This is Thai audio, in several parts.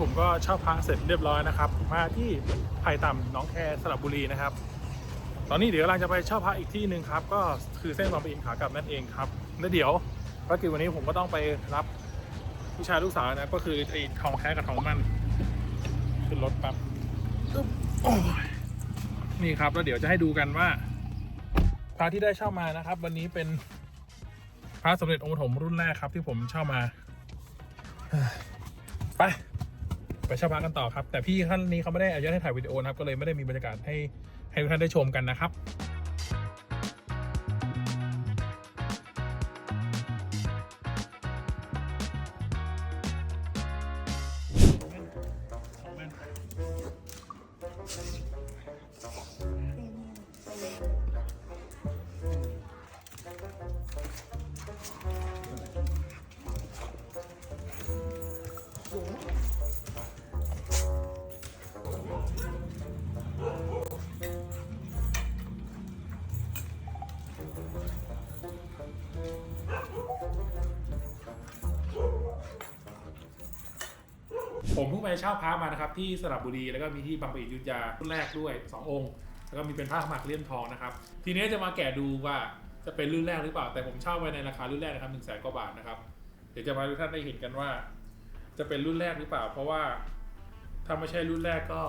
ผมก็เช่าพระเสร็จเรียบร้อยนะครับ มาที่ไผ่ต่ำน้องแคสระบุรีนะครับ ตอนนี้เดี๋ยวกำลังจะไปเช่าพระอีกที่หนึ่งครับ ก็คือเส้นบางปะอินขากลับนั่นเองครับแล้วเดี๋ยวภารกิจวันนี้ผมก็ต้องไปรับผู้ชายลูกสาวนะก็คือไอ้ทองแท้กับทองมันขึ้นรถปั๊บนี่ครับแล้วเดี๋ยวจะให้ดูกันว่าพระที่ได้เช่ามานะครับ วันนี้เป็นพระสมเด็จองค์ปฐมรุ่นแรกครับ ที่ผมเช่ามาไป ไปเช่าพระกันต่อครับ แต่พี่ท่านนี้เขาไม่ได้อนุญาตให้ถ่ายวิดีโอนะครับ ก็เลยไม่ได้มีบรรยากาศให้ให้ทุกท่านได้ชมกันนะครับ ผมเพิ่งไปเช่าพระมานะครับที่สระบุรีแล้วก็มีที่บางปะอินอยุธยารุ่นแรกด้วย 2 องค์ แล้วก็มีเป็นผ้าหมักเลี่ยมทองนะครับ ทีนี้จะมาแกะดูว่าจะเป็นรุ่นแรกหรือเปล่า แต่ผมเช่าไปในราคารุ่นแรกนะครับหนึ่งแสนกว่าบาทนะครับ เดี๋ยวจะมาให้ทุกท่านได้เห็นกันว่า จะเป็นรุ่นแรกหรือเปล่า เพราะว่าถ้าไม่ใช่รุ่นแรกก็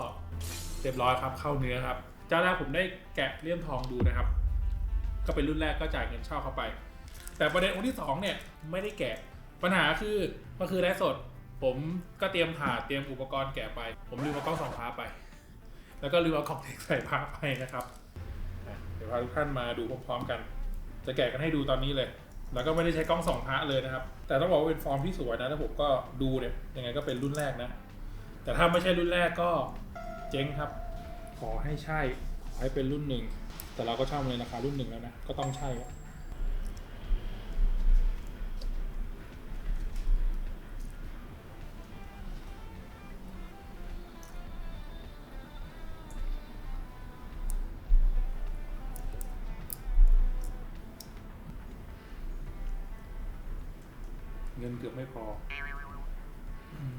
เรียบร้อยครับเข้าเนื้อครับ เจ้าแรกผมได้แกะเลี่ยมทองดูนะครับ ก็เป็นรุ่นแรกก็จ่ายเงินเช่าเข้าไป แต่ประเด็นองค์ที่สองเนี่ยไม่ได้แกะปัญหาคือก็คือไลฟ์สด ผมก็เตรียมถาดเตรียมอุปกรณ์แกะไป ผมลืมเอากล้องส่องพระไป แล้วก็ลืมเอาของเทคใส่พระไปนะครับเดี๋ยวพาทุกท่านมาดูพร้อมๆกัน จะแกะกันให้ดูตอนนี้เลย แล้วก็ไม่ได้ใช้กล้องส่องพระเลยนะครับ แต่ต้องบอกว่าเป็นฟอร์มที่สวยนะแล้วผมก็ดูเนี่ยยังไงก็เป็นรุ่นแรกนะ แต่ถ้าไม่ใช่รุ่นแรกก็เจ๊งครับ ขอให้ใช่ขอให้เป็นรุ่นหนึ่งแต่เราก็เช่ามาในราคารุ่นหนึ่งแล้วนะก็ต้องใช่ นเกือบไม่พออืม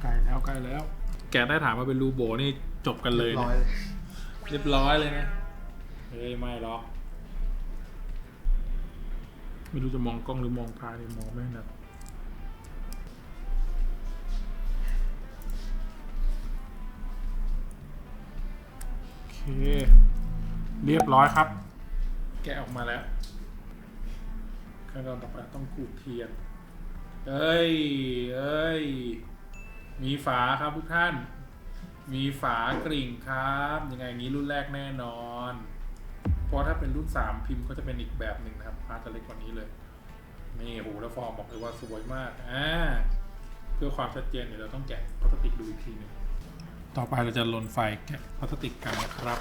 ใกล้แล้วใกล้แล้ว แกได้ถามมาเป็นรูโบนี่จบกันเลยร้นะอยเลยเรียบร้อยเลยนะเฮ้ยไม่หรอก ไม่รู้จะมองกล้องหรือมองพาเนี่ยมองไม่ถนัดโอเค เรียบร้อยครับ แกะออกมาแล้วขั้นตอนต่อไปต้องขูดเทียน เอ้ย เอ้ย มีฝาครับทุกท่าน มีฝากริ่งครับ ยังไงนี้รุ่นแรกแน่นอน ราะถ้าเป็นรุ่นสามพิมพ์ก็จะเป็นอีกแบบหนึ่งนะครับพาร์ทจะเล็กกว่านี้เลย นี่โหแล้วฟอร์มบอกเลยว่าสวยมากอ่าเพื่อความชัดเจนเดี๋ยวเราต้องแกะพลาสติกดูอีกทีหนึงต่อไปเราจะลนไฟแกะพลาสติกกันนะครับ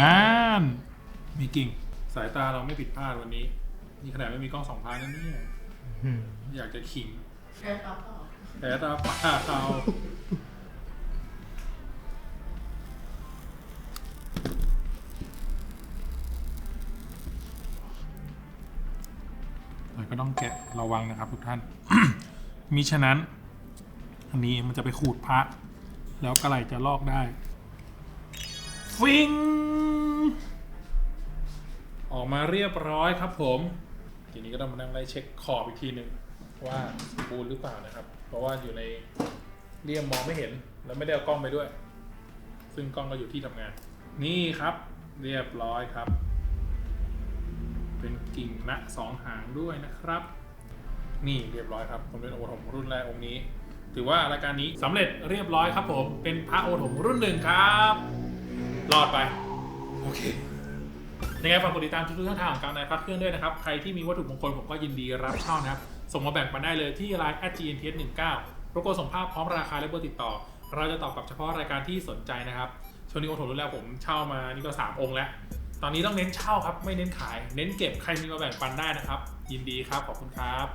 นั่นมีกิ่ง สายตาเราไม่ผิดพลาดวันนี้ นี่ขนาดไม่มีกล้องสองพานนะเนี่ยอยากจะขิงแค่ครับก็แต่ตาเปล่าเราเราก็ต้องแกะระวังนะครับทุกท่าน มิฉะนั้น อันนี้มันจะไปขูดพระ แล้วกระไหลจะลอกได้ ฟิง ออกมาเรียบร้อยครับผม ทีนี้ก็ต้องมานั่งไล่เช็คขอบอีกทีหนึ่งว่าสมบูรณ์หรือเปล่านะครับ เพราะว่าอยู่ในเรียมมองไม่เห็น แล้วไม่ได้เอากล้องไปด้วย ซึ่งกล้องก็อยู่ที่ทำงาน นี่ครับเรียบร้อยครับ เป็นกิ่งละสองหางด้วยนะครับ นี่เรียบร้อยครับผมเป็นโอถมรุ่นแรกองค์นี้ ถือว่ารายการนี้สำเร็จเรียบร้อยครับผมเป็นพระโอถมรุ่นหนึ่งครับ รอดไป โอเคยังไงฝากกดติดตามทุกๆช่องทางของการในพักเครื่องด้วยนะครับ ใครที่มีวัตถุมงคลผมก็ยินดีรับเช่านะครับ ส่งมาแบ่งปันได้เลยที่ line @gnts19 รบกวนส่งภาพพร้อมราคาและเบอร์ติดต่อ เราจะตอบกลับเฉพาะรายการที่สนใจนะครับช่วงนี้โอโถรุ่นแล้วผมเช่ามานี่ก็ 3 องค์แล้ว ตอนนี้ต้องเน้นเช่าครับ ไม่เน้นขาย เน้นเก็บใครมีมาแบ่งปันได้นะครับ ยินดีครับขอบคุณครับ